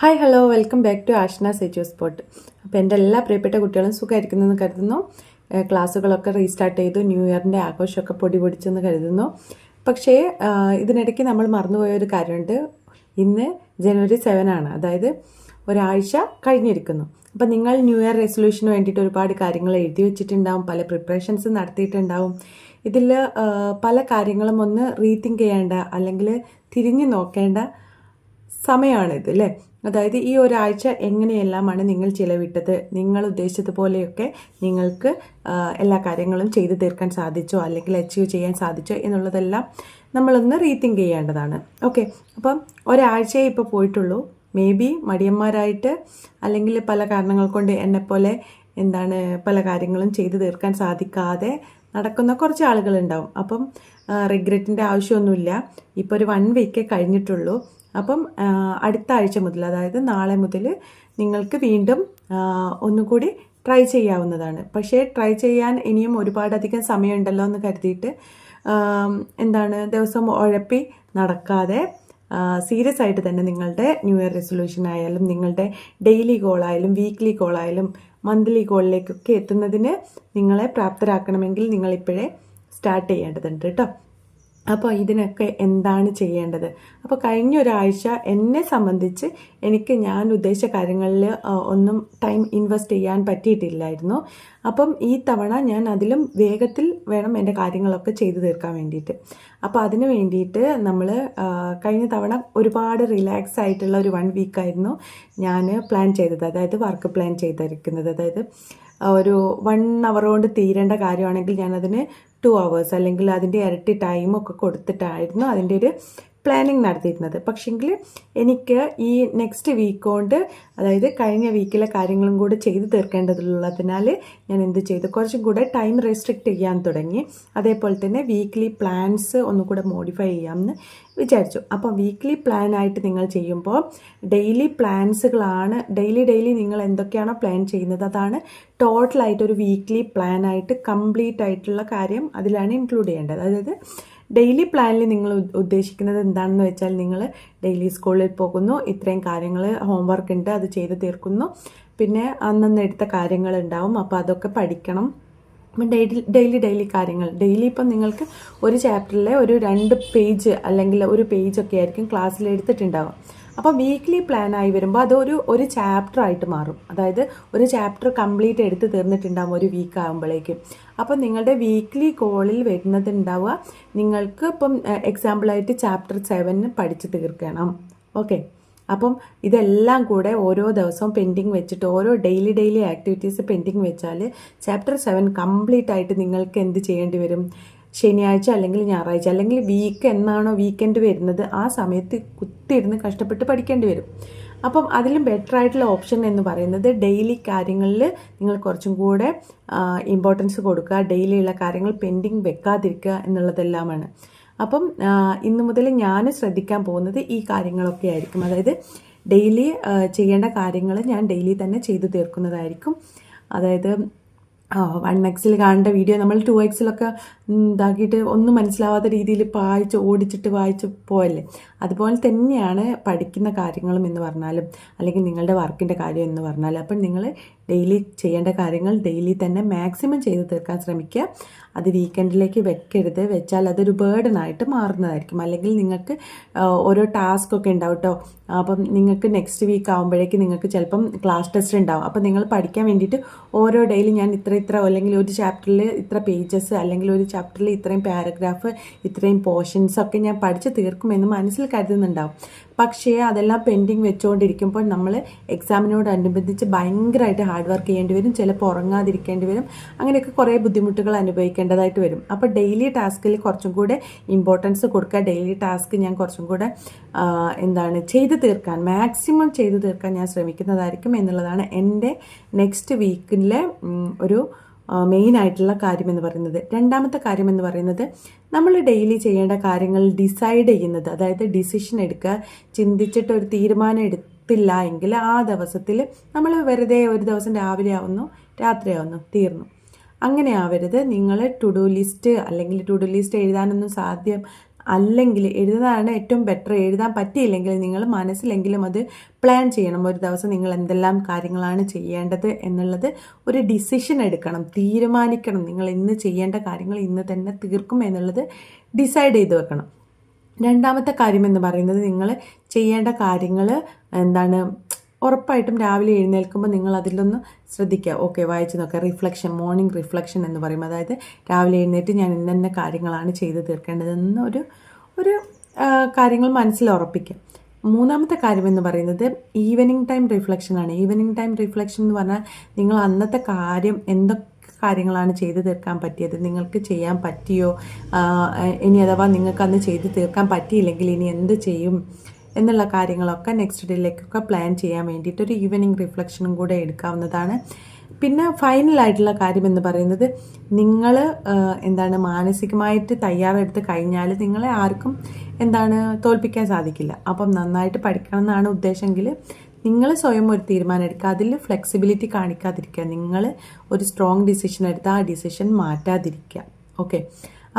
Hi hello welcome back to Ashna Seju spot അപ്പോൾ എന്റെ എല്ലാ പ്രിയപ്പെട്ട കുട്ടികളും സുഖമായിരിക്കുന്നെന്ന് കരുതുന്നു. ക്ലാസ്സുകളൊക്കെ റീസ്റ്റാർട്ട് ചെയ്തു ന്യൂ ഇയറിന്റെ ആഘോഷമൊക്കെ പൊടി പൊടിച്ചെന്ന് കരുതുന്നു. പക്ഷേ ഇതിനിടയ്ക്ക് നമ്മൾ മറന്നുപോയ ഒരു കാര്യമുണ്ട്. ഇന്ന് ജനുവരി സെവൻ ആണ്. അതായത് ഒരാഴ്ച കഴിഞ്ഞിരിക്കുന്നു. അപ്പം നിങ്ങൾ ന്യൂ ഇയർ റെസൊല്യൂഷന് വേണ്ടിയിട്ട് ഒരുപാട് കാര്യങ്ങൾ എഴുതി വെച്ചിട്ടുണ്ടാവും പല പ്രിപ്പറേഷൻസ് നടത്തിയിട്ടുണ്ടാവും. ഇതിൽ പല കാര്യങ്ങളും ഒന്ന് റീതിങ്ക് ചെയ്യേണ്ട അല്ലെങ്കിൽ തിരിഞ്ഞു നോക്കേണ്ട സമയമാണിത് അല്ലേ? അതായത് ഈ ഒരാഴ്ച എങ്ങനെയെല്ലാമാണ് നിങ്ങൾ ചിലവിട്ടത്? നിങ്ങൾ ഉദ്ദേശിച്ചതുപോലെയൊക്കെ നിങ്ങൾക്ക് എല്ലാ കാര്യങ്ങളും ചെയ്തു തീർക്കാൻ സാധിച്ചോ അല്ലെങ്കിൽ അച്ചീവ് ചെയ്യാൻ സാധിച്ചോ എന്നുള്ളതെല്ലാം നമ്മളൊന്ന് റീതിങ്ക് ചെയ്യേണ്ടതാണ്. ഓക്കെ അപ്പം ഒരാഴ്ചയെ ഇപ്പോൾ പോയിട്ടുള്ളൂ. മേ ബി മടിയന്മാരായിട്ട് അല്ലെങ്കിൽ പല കാരണങ്ങൾ കൊണ്ട് എന്നെപ്പോലെ എന്താണ് പല കാര്യങ്ങളും ചെയ്തു തീർക്കാൻ സാധിക്കാതെ നടക്കുന്ന കുറച്ച് ആളുകളുണ്ടാവും. അപ്പം റിഗ്രറ്റിന്റെ ആവശ്യമൊന്നുമില്ല. ഇപ്പോൾ ഒരു വൺ വീക്കേ കഴിഞ്ഞിട്ടുള്ളൂ. അപ്പം അടുത്ത ആഴ്ച മുതൽ അതായത് നാളെ മുതൽ നിങ്ങൾക്ക് വീണ്ടും ഒന്നുകൂടി ട്രൈ ചെയ്യാവുന്നതാണ്. പക്ഷേ ട്രൈ ചെയ്യാൻ ഇനിയും ഒരുപാടധികം സമയമുണ്ടല്ലോ എന്ന് കരുതിയിട്ട് എന്താണ് ദിവസം ഉഴപ്പി നടക്കാതെ സീരിയസ് ആയിട്ട് തന്നെ നിങ്ങളുടെ ന്യൂ ഇയർ റെസൊല്യൂഷൻ ആയാലും നിങ്ങളുടെ ഡെയിലി ഗോളായാലും വീക്ക്ലി ഗോളായാലും മന്ത്ലി ഗോളിലേക്കൊക്കെ എത്തുന്നതിന് നിങ്ങളെ പ്രാപ്തരാക്കണമെങ്കിൽ നിങ്ങളിപ്പോഴേ സ്റ്റാർട്ട് ചെയ്യേണ്ടതുണ്ട് കേട്ടോ. അപ്പോൾ ഇതിനൊക്കെ എന്താണ് ചെയ്യേണ്ടത്? അപ്പോൾ കഴിഞ്ഞ ഒരാഴ്ച എന്നെ സംബന്ധിച്ച് എനിക്ക് ഞാൻ ഉദ്ദേശിച്ച കാര്യങ്ങളിൽ ഒന്നും ടൈം ഇൻവെസ്റ്റ് ചെയ്യാൻ പറ്റിയിട്ടില്ലായിരുന്നു. അപ്പം ഈ തവണ ഞാൻ അതിലും വേഗത്തിൽ വേണം എന്റെ കാര്യങ്ങളൊക്കെ ചെയ്തു തീർക്കാൻ വേണ്ടിയിട്ട്. അപ്പോൾ അതിന് വേണ്ടിയിട്ട് നമ്മൾ കഴിഞ്ഞ തവണ ഒരുപാട് റിലാക്സ് ആയിട്ടുള്ള ഒരു വൺ വീക്കായിരുന്നു ഞാൻ പ്ലാൻ ചെയ്തത്. അതായത് വർക്ക് പ്ലാൻ ചെയ്തിരിക്കുന്നത്. അതായത് ഒരു വൺ അവർ കൊണ്ട് തീരേണ്ട കാര്യമാണെങ്കിൽ ഞാനതിന് ടു അവേഴ്സ് അല്ലെങ്കിൽ അതിന്റെ ഇരട്ടി ടൈമൊക്കെ കൊടുത്തിട്ടായിരുന്നു അതിന്റെ ഒരു പ്ലാനിങ് നടത്തിയിരുന്നത്. പക്ഷെങ്കിൽ എനിക്ക് ഈ നെക്സ്റ്റ് വീക്ക് കൊണ്ട് അതായത് കഴിഞ്ഞ വീക്കിലെ കാര്യങ്ങളും കൂടെ ചെയ്തു തീർക്കേണ്ടതുള്ളതിനാൽ ഞാൻ എന്ത് ചെയ്തു? കുറച്ചും കൂടെ ടൈം റെസ്ട്രിക്റ്റ് ചെയ്യാൻ തുടങ്ങി. അതേപോലെ തന്നെ വീക്ക്ലി പ്ലാൻസ് ഒന്നുകൂടെ മോഡിഫൈ ചെയ്യാമെന്ന് വിചാരിച്ചു. അപ്പോൾ വീക്ക്ലി പ്ലാൻ ആയിട്ട് നിങ്ങൾ ചെയ്യുമ്പോൾ ഡെയിലി പ്ലാൻസുകളാണ് ഡെയിലി ഡെയിലി നിങ്ങൾ എന്തൊക്കെയാണോ പ്ലാൻ ചെയ്യുന്നത് അതാണ് ടോട്ടലായിട്ട് ഒരു വീക്ക്ലി പ്ലാൻ ആയിട്ട് കംപ്ലീറ്റ് ആയിട്ടുള്ള കാര്യം അതിലാണ് ഇൻക്ലൂഡ് ചെയ്യേണ്ടത്. അതായത് ഡെയിലി പ്ലാനിൽ നിങ്ങൾ ഉദ്ദേശിക്കുന്നത് എന്താണെന്ന് വെച്ചാൽ നിങ്ങൾ ഡെയിലി സ്കൂളിൽ പോകുന്നു ഇത്രയും കാര്യങ്ങൾ ഹോംവർക്ക് ഉണ്ട് അത് ചെയ്ത് തീർക്കുന്നു. പിന്നെ അന്നന്ന് എടുത്ത കാര്യങ്ങൾ ഉണ്ടാവും അപ്പോൾ അതൊക്കെ പഠിക്കണം. ഡെയിലി ഡെയിലി ഡെയിലി കാര്യങ്ങൾ. ഡെയിലി ഇപ്പം നിങ്ങൾക്ക് ഒരു ചാപ്റ്ററിലെ ഒരു രണ്ട് പേജ് അല്ലെങ്കിൽ ഒരു പേജൊക്കെ ആയിരിക്കും ക്ലാസ്സിൽ എടുത്തിട്ടുണ്ടാവുക. അപ്പോൾ വീക്ക്ലി പ്ലാൻ ആയി വരുമ്പോൾ അതൊരു ഒരു ചാപ്റ്റർ ആയിട്ട് മാറും. അതായത് ഒരു ചാപ്റ്റർ കംപ്ലീറ്റ് എടുത്ത് തീർന്നിട്ടുണ്ടാവും ഒരു വീക്ക് ആകുമ്പോഴേക്കും അപ്പോൾ നിങ്ങളുടെ വീക്ക്ലി കോളിൽ വരുന്നതുണ്ടാവുക. നിങ്ങൾക്ക് ഇപ്പം എക്സാമ്പിളായിട്ട് ചാപ്റ്റർ സെവന് പഠിച്ച് തീർക്കണം. ഓക്കെ അപ്പം ഇതെല്ലാം കൂടെ ഓരോ ദിവസവും പെൻഡിങ് വെച്ചിട്ട് ഓരോ ഡെയിലി ഡെയിലി ആക്ടിവിറ്റീസ് പെൻഡിങ് വെച്ചാൽ ചാപ്റ്റർ സെവൻ കംപ്ലീറ്റ് ആയിട്ട് നിങ്ങൾക്ക് എന്ത് ചെയ്യേണ്ടി വരും? ശനിയാഴ്ച അല്ലെങ്കിൽ ഞായറാഴ്ച അല്ലെങ്കിൽ വീക്ക് എന്നാണോ വീക്കെൻഡ് വരുന്നത് ആ സമയത്ത് കുത്തിയിരുന്ന് കഷ്ടപ്പെട്ട് പഠിക്കേണ്ടി വരും. അപ്പം അതിലും ബെറ്റർ ആയിട്ടുള്ള ഓപ്ഷൻ എന്ന് പറയുന്നത് ഡെയിലി കാര്യങ്ങളിൽ നിങ്ങൾ കുറച്ചും കൂടെ ഇമ്പോർട്ടൻസ് കൊടുക്കുക. ഡെയിലിയുള്ള കാര്യങ്ങൾ പെൻഡിങ് വെക്കാതിരിക്കുക എന്നുള്ളതെല്ലാമാണ്. അപ്പം ഇന്നു മുതൽ ഞാൻ ശ്രദ്ധിക്കാൻ പോകുന്നത് ഈ കാര്യങ്ങളൊക്കെ ആയിരിക്കും. അതായത് ഡെയിലി ചെയ്യേണ്ട കാര്യങ്ങൾ ഞാൻ ഡെയിലി തന്നെ ചെയ്തു തീർക്കുന്നതായിരിക്കും. അതായത് വൺ എക്സിൽ കാണേണ്ട വീഡിയോ. നമ്മൾ ടു എക്സിലൊക്കെ ഇതാക്കിയിട്ട് ഒന്നും മനസ്സിലാവാത്ത രീതിയിൽ വായിച്ച് ഓടിച്ചിട്ട് വായിച്ച് പോയല്ലേ അതുപോലെ തന്നെയാണ് പഠിക്കുന്ന കാര്യങ്ങളും എന്ന് പറഞ്ഞാലും അല്ലെങ്കിൽ നിങ്ങളുടെ വർക്കിന്റെ കാര്യം എന്ന് പറഞ്ഞാലും അപ്പം നിങ്ങൾ ഡെയിലി ചെയ്യേണ്ട കാര്യങ്ങൾ ഡെയിലി തന്നെ മാക്സിമം ചെയ്ത് തീർക്കാൻ ശ്രമിക്കുക. അത് വീക്കെൻഡിലേക്ക് വെക്കരുത്. വെച്ചാൽ അതൊരു ബേർഡനായിട്ട് മാറുന്നതായിരിക്കും. അല്ലെങ്കിൽ നിങ്ങൾക്ക് ഓരോ ടാസ്ക് ഒക്കെ ഉണ്ടാവും കേട്ടോ അപ്പം നിങ്ങൾക്ക് നെക്സ്റ്റ് വീക്ക് ആകുമ്പോഴേക്ക് നിങ്ങൾക്ക് ചിലപ്പം ക്ലാസ് ടെസ്റ്റ് ഉണ്ടാവും. അപ്പം നിങ്ങൾ പഠിക്കാൻ വേണ്ടിയിട്ട് ഓരോ ഡെയിലി ഞാൻ ഇത്ര ഇത്ര അല്ലെങ്കിൽ ഒരു ചാപ്റ്ററിൽ ഇത്ര പേജസ് അല്ലെങ്കിൽ ഒരു ചാപ്റ്ററിൽ ഇത്രയും പാരഗ്രാഫ് ഇത്രയും പോർഷൻസ് ഒക്കെ ഞാൻ പഠിച്ച് തീർക്കുമെന്ന് മനസ്സിൽ കരുതുന്നുണ്ടാവും. പക്ഷേ അതെല്ലാം പെൻഡിങ് വെച്ചുകൊണ്ടിരിക്കുമ്പോൾ നമ്മൾ എക്സാമിനോടനുബന്ധിച്ച് ഭയങ്കരമായിട്ട് ഹാർഡ് വർക്ക് ചെയ്യേണ്ടി വരും ചിലപ്പോൾ ഉറങ്ങാതിരിക്കേണ്ടി വരും അങ്ങനെയൊക്കെ കുറേ ബുദ്ധിമുട്ടുകൾ അനുഭവിക്കേണ്ടതായിട്ട് വരും. അപ്പോൾ ഡെയിലി ടാസ്കിൽ കുറച്ചും കൂടെ ഇമ്പോർട്ടൻസ് കൊടുക്കുക. ഡെയിലി ടാസ്ക് ഞാൻ കുറച്ചും കൂടെ എന്താണ് ചെയ്തു തീർക്കാൻ മാക്സിമം ചെയ്തു തീർക്കാൻ ഞാൻ ശ്രമിക്കുന്നതായിരിക്കും എന്നുള്ളതാണ് എന്റെ നെക്സ്റ്റ് വീക്കിലെ ഒരു മെയിൻ ആയിട്ടുള്ള കാര്യം എന്ന് പറയുന്നത്. രണ്ടാമത്തെ കാര്യം എന്ന് പറയുന്നത് നമ്മൾ ഡെയിലി ചെയ്യേണ്ട കാര്യങ്ങൾ ഡിസൈഡ് ചെയ്യുന്നത്. അതായത് ഡിസിഷൻ എടുക്കുക ചിന്തിച്ചിട്ട് ഒരു തീരുമാനം എടുത്തില്ല എങ്കിൽ ആ ദിവസത്തിൽ നമ്മൾ വെറുതെ ഒരു ദിവസം രാവിലെ ആവുന്നു രാത്രിയാവുന്നു തീർന്നു. അങ്ങനെ ആവരുത്. നിങ്ങൾ ടു ഡു ലിസ്റ്റ് അല്ലെങ്കിൽ ടു ഡു ലിസ്റ്റ് എഴുതാനൊന്നും സാധ്യം അല്ലെങ്കിൽ എഴുതുന്നതാണ് ഏറ്റവും ബെറ്റർ എഴുതാൻ പറ്റിയില്ലെങ്കിൽ നിങ്ങൾ മനസ്സിലെങ്കിലും അത് പ്ലാൻ ചെയ്യണം. ഒരു ദിവസം നിങ്ങൾ എന്തെല്ലാം കാര്യങ്ങളാണ് ചെയ്യേണ്ടത് എന്നുള്ളത് ഒരു ഡിസിഷൻ എടുക്കണം. തീരുമാനിക്കണം. നിങ്ങൾ ഇന്ന് ചെയ്യേണ്ട കാര്യങ്ങൾ ഇന്ന് തന്നെ തീർക്കും എന്നുള്ളത് ഡിസൈഡ് ചെയ്ത് വെക്കണം. രണ്ടാമത്തെ കാര്യം എന്ന് പറയുന്നത് നിങ്ങൾ ചെയ്യേണ്ട കാര്യങ്ങൾ എന്താണ് ഉറപ്പായിട്ടും രാവിലെ എഴുന്നേൽക്കുമ്പോൾ നിങ്ങൾ അതിലൊന്ന് ശ്രദ്ധിക്കുക. ഓക്കെ വായിച്ച് നോക്കുക. റിഫ്ലക്ഷൻ മോർണിംഗ് റിഫ്ലക്ഷൻ എന്ന് പറയും. അതായത് രാവിലെ എഴുന്നേറ്റ് ഞാൻ ഇന്നെന്ന കാര്യങ്ങളാണ് ചെയ്ത് തീർക്കേണ്ടതെന്ന് ഒരു ഒരു കാര്യങ്ങൾ മനസ്സിൽ ഉറപ്പിക്കുക. മൂന്നാമത്തെ കാര്യം എന്ന് പറയുന്നത് ഈവനിങ് ടൈം റിഫ്ലക്ഷനാണ് ഈവനിങ് ടൈം റിഫ്ലക്ഷൻ എന്ന് പറഞ്ഞാൽ നിങ്ങൾ അന്നത്തെ കാര്യം എന്തൊക്കെ കാര്യങ്ങളാണ് ചെയ്തു തീർക്കാൻ പറ്റിയത്. നിങ്ങൾക്ക് ചെയ്യാൻ പറ്റിയോ? ഇനി അഥവാ നിങ്ങൾക്ക് അന്ന് ചെയ്തു തീർക്കാൻ പറ്റിയില്ലെങ്കിൽ ഇനി എന്ത് ചെയ്യും? എന്നുള്ള കാര്യങ്ങളൊക്കെ നെക്സ്റ്റ് ഡേയിലേക്കൊക്കെ പ്ലാൻ ചെയ്യാൻ വേണ്ടിയിട്ട് ഒരു ഈവനിങ് റിഫ്ലക്ഷനും കൂടെ എടുക്കാവുന്നതാണ്. പിന്നെ ഫൈനലായിട്ടുള്ള കാര്യം എന്ന് പറയുന്നത് നിങ്ങൾ എന്താണ് മാനസികമായിട്ട് തയ്യാറെടുത്ത് കഴിഞ്ഞാൽ നിങ്ങളെ ആർക്കും എന്താണ് തോൽപ്പിക്കാൻ സാധിക്കില്ല. അപ്പം നന്നായിട്ട് പഠിക്കണം എന്നാണ് ഉദ്ദേശമെങ്കിൽ നിങ്ങൾ സ്വയം ഒരു തീരുമാനം എടുക്കുക അതിൽ ഫ്ലെക്സിബിലിറ്റി കാണിക്കാതിരിക്കുക. നിങ്ങൾ ഒരു സ്ട്രോങ് ഡിസിഷൻ എടുത്താൽ ആ ഡിസിഷൻ മാറ്റാതിരിക്കുക. ഓക്കെ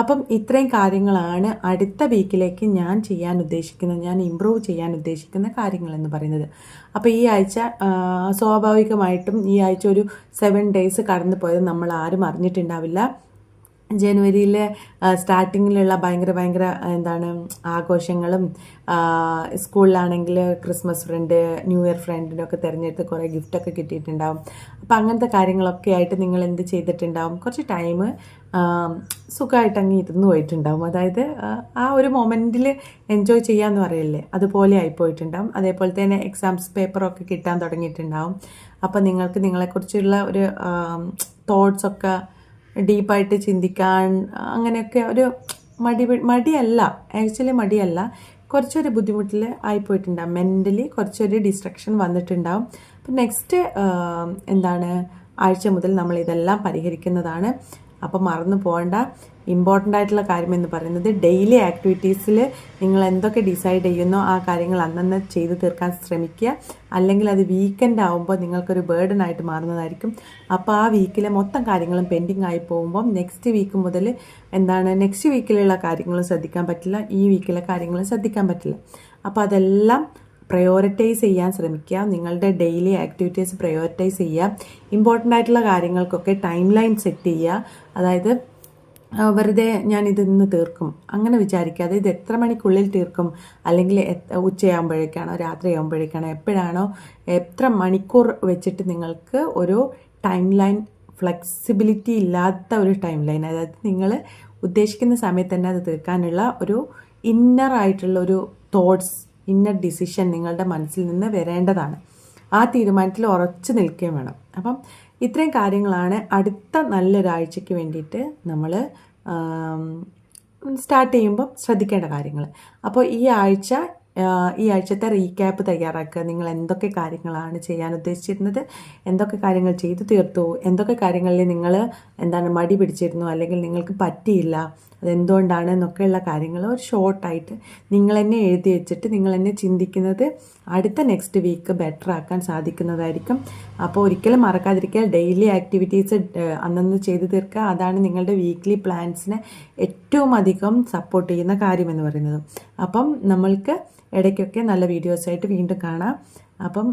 അപ്പം ഇത്രയും കാര്യങ്ങളാണ് അടുത്ത വീക്കിലേക്ക് ഞാൻ ചെയ്യാൻ ഉദ്ദേശിക്കുന്നത്. ഞാൻ ഇമ്പ്രൂവ് ചെയ്യാൻ ഉദ്ദേശിക്കുന്ന കാര്യങ്ങൾ എന്ന് പറയുന്നത്. അപ്പോൾ ഈ ആഴ്ച സ്വാഭാവികമായിട്ടും ഈ ആഴ്ച ഒരു സെവൻ ഡേയ്സ് കടന്നു പോയത് നമ്മൾ ആരും അറിഞ്ഞിട്ടുണ്ടാവില്ല. ജനുവരിയിലെ സ്റ്റാർട്ടിങ്ങിലുള്ള ഭയങ്കര ഭയങ്കര എന്താണ് ആഘോഷങ്ങളും സ്കൂളിലാണെങ്കിൽ ക്രിസ്മസ് ഫ്രണ്ട് ന്യൂ ഇയർ ഫ്രണ്ടിനൊക്കെ തിരഞ്ഞെടുത്ത് കുറേ ഗിഫ്റ്റൊക്കെ കിട്ടിയിട്ടുണ്ടാവും. അപ്പോൾ അങ്ങനത്തെ കാര്യങ്ങളൊക്കെ ആയിട്ട് നിങ്ങൾ എന്ത് ചെയ്തിട്ടുണ്ടാവും? കുറച്ച് ടൈം സുഖമായിട്ട് അങ്ങ് ഇരുന്ന് പോയിട്ടുണ്ടാവും. അതായത് ആ, ഒരു മൊമെന്റിൽ എൻജോയ് ചെയ്യാന്ന് പറയല്ലേ? അതുപോലെ ആയിപ്പോയിട്ടുണ്ടാവും. അതേപോലെ തന്നെ എക്സാംസ് പേപ്പറൊക്കെ കിട്ടാൻ തുടങ്ങിയിട്ടുണ്ടാവും. അപ്പോൾ നിങ്ങൾക്ക് നിങ്ങളെക്കുറിച്ചുള്ള ഒരു തോട്ട്സ് ഒക്കെ ഡീപ്പായിട്ട് ചിന്തിക്കാൻ അങ്ങനെയൊക്കെ ഒരു മടി മടിയല്ല ആക്ച്വലി മടിയല്ല. കുറച്ചൊരു ബുദ്ധിമുട്ടിൽ ആയിപ്പോയിട്ടുണ്ടാകും മെന്റലി കുറച്ചൊരു ഡിസ്ട്രക്ഷൻ വന്നിട്ടുണ്ടാവും. അപ്പം നെക്സ്റ്റ് എന്താണ്? ആഴ്ച മുതൽ നമ്മൾ ഇതെല്ലാം പരിഹരിക്കുന്നതാണ്. അപ്പം മറന്നു പോകേണ്ട. ഇമ്പോർട്ടന്റ് ആയിട്ടുള്ള കാര്യം എന്ന് പറയുന്നത് ഡെയിലി ആക്ടിവിറ്റീസിൽ നിങ്ങൾ എന്തൊക്കെ ഡിസൈഡ് ചെയ്യുന്നോ ആ കാര്യങ്ങൾ അന്നന്ന് ചെയ്തു തീർക്കാൻ ശ്രമിക്കുക. അല്ലെങ്കിൽ അത് വീക്കെൻഡ് ആകുമ്പോൾ നിങ്ങൾക്കൊരു ബേർഡൻ ആയിട്ട് മാറുന്നതായിരിക്കും. അപ്പോൾ ആ വീക്കിലെ മൊത്തം കാര്യങ്ങളും പെൻഡിങ് ആയി പോകുമ്പോൾ നെക്സ്റ്റ് വീക്ക് മുതൽ എന്താണ് നെക്സ്റ്റ് വീക്കിലുള്ള കാര്യങ്ങൾ ശ്രദ്ധിക്കാൻ പറ്റില്ല. ഈ വീക്കിലെ കാര്യങ്ങൾ ശ്രദ്ധിക്കാൻ പറ്റില്ല. അപ്പോൾ അതെല്ലാം പ്രയോറിറ്റൈസ് ചെയ്യാൻ ശ്രമിക്കുക. നിങ്ങളുടെ ഡെയിലി ആക്ടിവിറ്റീസ് പ്രയോറിറ്റൈസ് ചെയ്യുക. ഇമ്പോർട്ടന്റ് ആയിട്ടുള്ള കാര്യങ്ങൾക്കൊക്കെ ടൈം ലൈൻ സെറ്റ് ചെയ്യുക. അതായത് വെറുതെ ഞാൻ ഇതിന്ന് തീർക്കും. അങ്ങനെ വിചാരിക്കാതെ ഇത് എത്ര മണിക്കുള്ളിൽ തീർക്കും? അല്ലെങ്കിൽ ഉച്ചയാകുമ്പോഴേക്കാണോ രാത്രിയാകുമ്പോഴേക്കാണോ എപ്പോഴാണോ എത്ര മണിക്കൂർ വെച്ചിട്ട് നിങ്ങൾക്ക് ഒരു ടൈം ലൈൻ ഫ്ലെക്സിബിലിറ്റി ഇല്ലാത്ത ഒരു ടൈം ലൈൻ അതായത് നിങ്ങൾ ഉദ്ദേശിക്കുന്ന സമയത്ത് തന്നെ അത് തീർക്കാനുള്ള ഒരു ഇന്നർ ആയിട്ടുള്ള ഒരു തോട്ട്സ് ഇന്നർ ഡിസിഷൻ നിങ്ങളുടെ മനസ്സിൽ നിന്ന് വരേണ്ടതാണ്. ആ തീരുമാനത്തിൽ ഉറച്ചു നിൽക്കുകയും വേണം. അപ്പം ഇത്രയും കാര്യങ്ങളാണ് അടുത്ത നല്ലൊരാഴ്ചയ്ക്ക് വേണ്ടിയിട്ട് നമ്മൾ സ്റ്റാർട്ട് ചെയ്യുമ്പോൾ ശ്രദ്ധിക്കേണ്ട കാര്യങ്ങൾ അപ്പോൾ ഈ ആഴ്ച ഈ ആഴ്ചത്തെ റീക്യാപ്പ് തയ്യാറാക്കുക. നിങ്ങൾ എന്തൊക്കെ കാര്യങ്ങളാണ് ചെയ്യാൻ ഉദ്ദേശിച്ചിരുന്നത്? എന്തൊക്കെ കാര്യങ്ങൾ ചെയ്തു തീർത്തു? എന്തൊക്കെ കാര്യങ്ങളിൽ നിങ്ങൾ എന്താണ് മടി പിടിച്ചിരുന്നു? അല്ലെങ്കിൽ നിങ്ങൾക്ക് പറ്റിയില്ല? അതെന്തുകൊണ്ടാണ്? എന്നൊക്കെയുള്ള കാര്യങ്ങൾ ഒരു ഷോർട്ടായിട്ട് നിങ്ങൾ തന്നെ എഴുതി വെച്ചിട്ട് നിങ്ങൾ തന്നെ ചിന്തിക്കുന്നത് അടുത്ത നെക്സ്റ്റ് വീക്ക് ബെറ്റർ ആക്കാൻ സാധിക്കുന്നതായിരിക്കും. അപ്പോൾ ഒരിക്കലും മറക്കാതിരിക്കുക. ഡെയിലി ആക്ടിവിറ്റീസ് അന്നന്ന് ചെയ്തു തീർക്കുക. അതാണ് നിങ്ങളുടെ വീക്ക്ലി പ്ലാൻസിനെ ഏറ്റവും അധികം സപ്പോർട്ട് ചെയ്യുന്ന കാര്യമെന്ന് പറയുന്നത്. അപ്പം നമ്മൾക്ക് ഇടയ്ക്കൊക്കെ നല്ല വീഡിയോസായിട്ട് വീണ്ടും കാണാം. അപ്പം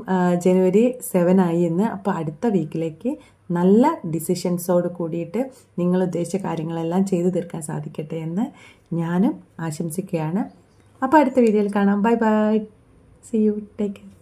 ജനുവരി സെവൻ ആയി എന്ന്. അപ്പോൾ അടുത്ത വീക്കിലേക്ക് നല്ല ഡിസിഷൻസോട് കൂടിയിട്ട് നിങ്ങൾ ഉദ്ദേശിച്ച കാര്യങ്ങളെല്ലാം ചെയ്തു തീർക്കാൻ സാധിക്കട്ടെ എന്ന് ഞാനും ആശംസിക്കുകയാണ്. അപ്പോൾ അടുത്ത വീഡിയോയിൽ കാണാം. Bye bye see you take care